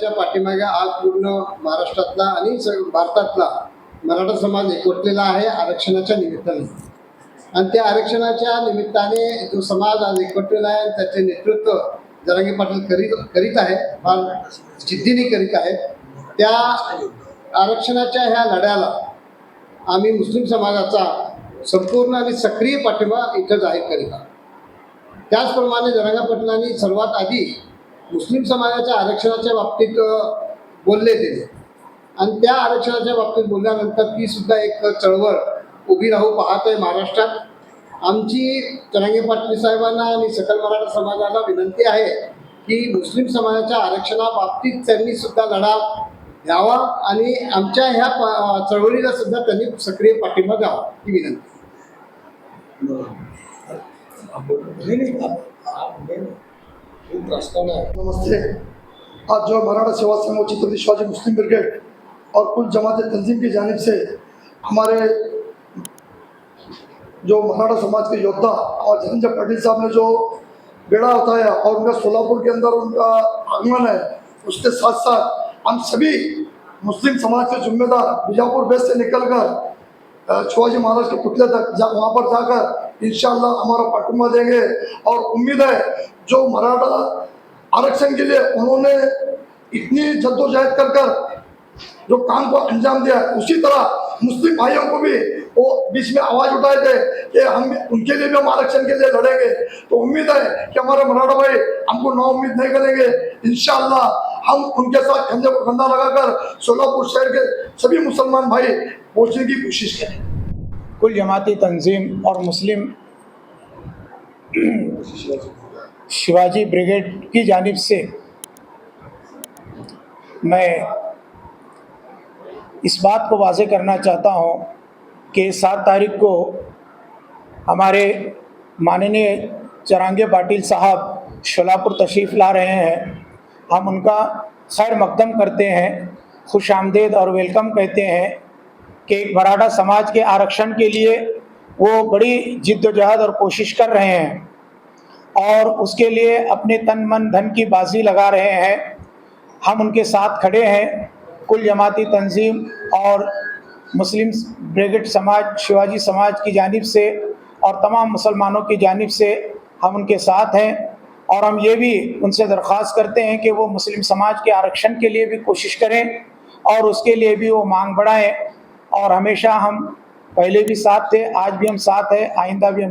च्या पाठीमागे आज पूर्ण महाराष्ट्रातला आणि भारतातला मराठा समाज एकवटलेला आहे आरक्षणाच्या निमित्ताने. आणि त्या आरक्षणाच्या निमित्ताने जो समाज आज एकवटलेला आहे त्याचे नेतृत्व जरांगी पाटील करीत करीत आहे फार जिद्दीने करीत आहेत. त्या आरक्षणाच्या ह्या लढ्याला आम्ही मुस्लिम समाजाचा संपूर्ण आणि सक्रिय पाठिंबा इथं जाहीर करीत आहोत. त्याचप्रमाणे जरांगा पाटलांनी सर्वात आधी मुस्लिम समाजाच्या आरक्षणाच्या बाबतीत बोलले ते. आणि त्या आरक्षणाच्या बाबतीत बोलल्यानंतर ती सुद्धा एक चळवळ उभी राहू पाहत आहे महाराष्ट्रात. आमची जरांगे पाटील साहेबांना आणि सकल मराठा समाजाला विनंती आहे की मुस्लिम समाजाच्या आरक्षणाबाबतीत त्यांनी सुद्धा लढा घ्यावा आणि आमच्या ह्या प- चळवळीला सुद्धा त्यांनी सक्रिय पाठिंबा द्यावा ही विनंती. नमस्ते। आज जो मराठा सेवा संघ और छत्रपति शिवाजी मुस्लिम ब्रिगेड और कुल जमात तंजीम की जानिब से हमारे जो मराठा समाज के योद्धा और धनंजय पाटिल साहब ने जो बेड़ा उठाया और उनका सोलापुर के अंदर उनका आगमन है, उसके साथ साथ हम सभी मुस्लिम समाज के जिम्मेदार बीजापुर बेस से निकलकर शिवाजी महाराज के पुतले तक जा, वहाँ पर जाकर इंशाल्लाह हमारा पाठिंबा देंगे और उम्मीद है, जो मराठा आरक्षण के लिए उन्होंने इतनी जद्दोजहद कर कर जो काम को अंजाम दिया, उसी तरह मुस्लिम भाइयों को भी वो बीच में आवाज़ उठाए थे कि हम उनके लिए भी हम आरक्षण के लिए लड़ेंगे। तो उम्मीद है कि हमारे मराठा भाई हमको ना उम्मीद नहीं करेंगे। इंशाल्लाह हम उनके साथ कंधे पर कंधा लगाकर सोलापुर शहर के सभी मुसलमान भाई पहुँचने की कोशिश करें। कुल जमाती तंजीम और मुस्लिम शिवाजी ब्रिगेड की जानिब से मैं इस बात को वाजे करना चाहता हूँ कि सात तारीख को हमारे माननीय चरांगे पाटिल साहब शोलापुर तशरीफ़ ला रहे हैं। हम उनका खैर मकदम करते हैं, खुश आमदेद और वेलकम कहते हैं। कि मराठा समाज के आरक्षण के लिए वो बड़ी जिद्दोजहद और कोशिश कर रहे हैं और उसके लिए अपने तन मन धन की बाजी लगा रहे हैं। हम उनके साथ खड़े हैं। कुल जमाती तंजीम और मुस्लिम ब्रिगेड समाज, शिवाजी समाज की जानिब से और तमाम मुसलमानों की जानिब से हम उनके साथ हैं और हम ये भी उनसे दरख्वास्त करते हैं कि वो मुस्लिम समाज के आरक्षण के लिए भी कोशिश करें और उसके लिए भी वो मांग बढ़ाएँ। और हमेशा हम पहले भी साथ थे, आज भी हम साथ हैं, आइंदा भी हम